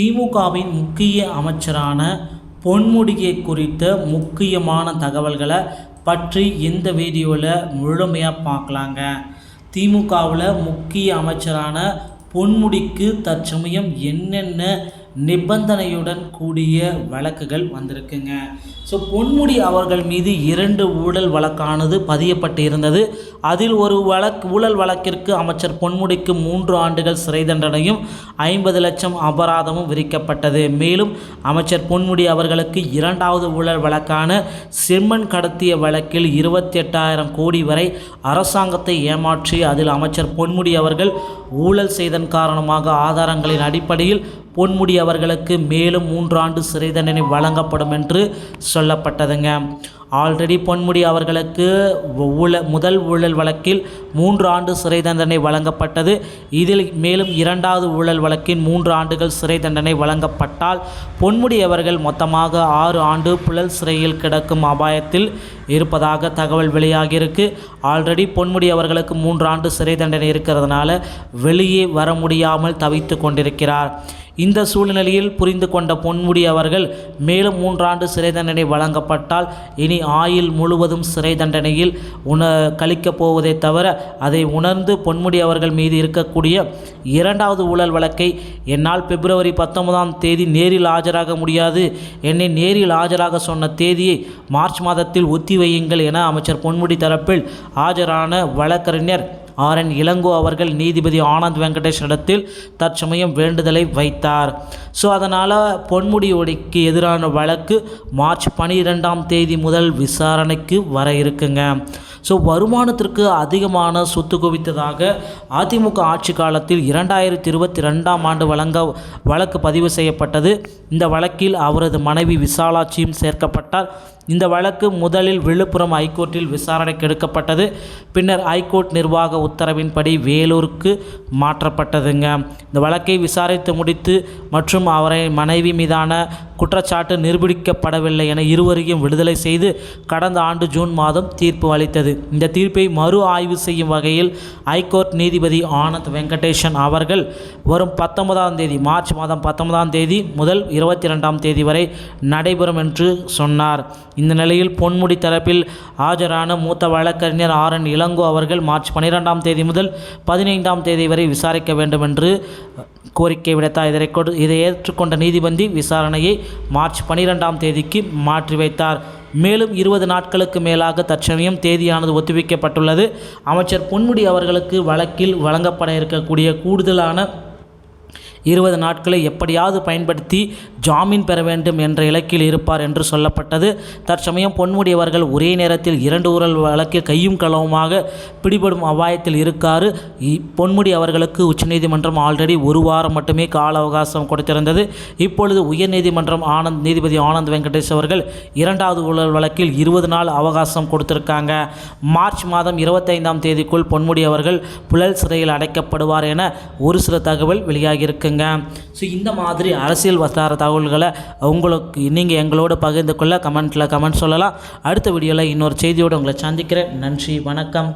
திமுகவின் முக்கிய அமைச்சரான பொன்முடியை குறித்த முக்கியமான தகவல்களை பற்றி இந்த வீடியோவில் முழுமையாக பார்க்கலாங்க. திமுகவில் முக்கிய அமைச்சரான பொன்முடிக்கு தற்சமயம் என்னென்ன நிபந்தனையுடன் கூடிய வழக்குகள் வந்திருக்குங்க. ஸோ பொன்முடி அவர்கள் மீது இரண்டு ஊழல் வழக்கானது பதியப்பட்டு இருந்தது. அதில் ஒரு வழக்கு ஊழல் வழக்கிற்கு அமைச்சர் பொன்முடிக்கு மூன்று ஆண்டுகள் சிறை தண்டனையும் ஐம்பது லட்சம் அபராதமும் விதிக்கப்பட்டது. மேலும் அமைச்சர் பொன்முடி அவர்களுக்கு இரண்டாவது ஊழல் வழக்கான செம்மண் கடத்திய வழக்கில் இருபத்தி எட்டாயிரம் கோடி வரை அரசாங்கத்தை ஏமாற்றி அதில் அமைச்சர் பொன்முடி அவர்கள் ஊழல் செய்தன் காரணமாக ஆதாரங்களின் அடிப்படையில் பொன்முடி அவர்களுக்கு மேலும் மூன்றாண்டு சிறை தண்டனை வழங்கப்படும் என்று சொல்லப்பட்டதுங்க. ஆல்ரெடி பொன்முடி அவர்களுக்கு ஊழல் முதல் ஊழல் வழக்கில் மூன்று ஆண்டு சிறை தண்டனை வழங்கப்பட்டது. இதில் மேலும் இரண்டாவது ஊழல் வழக்கின் மூன்று ஆண்டுகள் சிறை தண்டனை வழங்கப்பட்டால் பொன்முடி அவர்கள் மொத்தமாக ஆறு ஆண்டு புழல் சிறையில் கிடக்கும் அபாயத்தில் இருப்பதாக தகவல் வெளியாகியிருக்கு. ஆல்ரெடி பொன்முடி அவர்களுக்கு மூன்று ஆண்டு சிறை தண்டனை இருக்கிறதுனால வெளியே வர முடியாமல் தவித்து கொண்டிருக்கிறார். இந்த சூழ்நிலையில் புரிந்து கொண்ட பொன்முடி அவர்கள் மேலும் மூன்றாண்டு சிறை தண்டனை வழங்கப்பட்டால் இனி ஆயுள் முழுவதும் சிறை தண்டனையில் உண கழிக்கப் போவதை தவிர அதை உணர்ந்து பொன்முடி அவர்கள் மீது இருக்கக்கூடிய இரண்டாவது ஊழல் வழக்கை என்னால் பிப்ரவரி பத்தொன்பதாம் தேதி நேரில் ஆஜராக முடியாது. என்னை நேரில் ஆஜராக சொன்ன தேதியை மார்ச் மாதத்தில் ஒத்தி வையுங்கள் என அமைச்சர் பொன்முடி தரப்பில் ஆஜரான வழக்கறிஞர் ஆர் என் இளங்கோ அவர்கள் நீதிபதி ஆனந்த் வெங்கடேஷ் இடத்தில் தற்சமயம் வேண்டுதலை வைத்தார். ஸோ அதனால் பொன்முடியோடிக்கு எதிரான வழக்கு மார்ச் பனிரெண்டாம் தேதி முதல் விசாரணைக்கு வர இருக்குங்க. ஸோ வருமானத்திற்கு அதிகமான சொத்து குவித்ததாக அதிமுக ஆட்சி காலத்தில் இரண்டாயிரத்தி இருபத்தி ரெண்டாம் ஆண்டு வழங்க வழக்கு பதிவு செய்யப்பட்டது. இந்த வழக்கில் அவரது மனைவி விசாலாட்சியும் சேர்க்கப்பட்டார். இந்த வழக்கு முதலில் விழுப்புரம் ஹைகோர்ட்டில் விசாரணைக்கு எடுக்கப்பட்டது. பின்னர் ஹைகோர்ட் நிர்வாக உத்தரவின்படி வேலூருக்கு மாற்றப்பட்டதுங்க. இந்த வழக்கை விசாரித்து முடித்து மற்றும் அவரை மனைவி மீதான குற்றச்சாட்டு நிரூபிக்கப்படவில்லை என இருவரையும் விடுதலை செய்து கடந்த ஆண்டு ஜூன் மாதம் தீர்ப்பு அளித்தது. இந்த தீர்ப்பை மறு ஆய்வு செய்யும் வகையில் ஹைகோர்ட் நீதிபதி ஆனந்த் வெங்கடேஷன் அவர்கள் வரும் பத்தொன்பதாம் தேதி மார்ச் மாதம் பத்தொன்பதாம் தேதி முதல் இருபத்தி ரெண்டாம் தேதி வரை நடைபெறும் என்று சொன்னார். இந்த நிலையில் பொன்முடி தரப்பில் ஆஜரான மூத்த வழக்கறிஞர் ஆர் என் இளங்கோ அவர்கள் மார்ச் பன்னிரெண்டாம் தேதி முதல் பதினைந்தாம் தேதி வரை விசாரிக்க வேண்டும் என்று கோரிக்கை விடுத்தார். இதை கொடு இதை ஏற்றுக்கொண்ட நீதிபதி விசாரணையை மார்ச் பனிரெண்டாம் தேதிக்கு மாற்றி வைத்தார். மேலும் இருபது நாட்களுக்கு மேலாக தற்சமயம் தேதியானது ஒத்திவைக்கப்பட்டுள்ளது. அமைச்சர் பொன்முடி அவர்களுக்கு வழக்கில் வழங்கப்பட இருக்கக்கூடிய கூடுதலான இருபது நாட்களை எப்படியாவது பயன்படுத்தி ஜாமீன் பெற வேண்டும் என்ற இலக்கில் இருப்பார் என்று சொல்லப்பட்டது. தற்சமயம் பொன்முடி அவர்கள் ஒரே நேரத்தில் இரண்டு ஊழல் வழக்கில் கையும் களவுமாக பிடிபடும் அபாயத்தில் இருக்காரு. இ- பொன்முடி அவர்களுக்கு உச்சநீதிமன்றம் ஆல்ரெடி ஒரு வாரம் மட்டுமே கால அவகாசம் கொடுத்திருந்தது. இப்பொழுது உயர்நீதிமன்றம் ஆனந்த் நீதிபதி ஆனந்த் வெங்கடேஷ் அவர்கள் இரண்டாவது ஊழல் வழக்கில் இருபது நாள் அவகாசம் கொடுத்திருக்காங்க. மார்ச் மாதம் இருபத்தைந்தாம் தேதிக்குள் பொன்முடி அவர்கள் புழல் சிறையில் அடைக்கப்படுவார் என ஒரு சில தகவல் வெளியாகியிருக்குங்க. ஸோ இந்த மாதிரி அரசியல் வட்டார தகவல்களை உங்களுக்கு நீங்கள் எங்களோட பகிர்ந்து கொள்ள கமெண்ட்டில் கமெண்ட் சொல்லலாம். அடுத்த வீடியோவில் இன்னொரு செய்தியோடு உங்களை சந்திக்கிறேன். நன்றி வணக்கம்.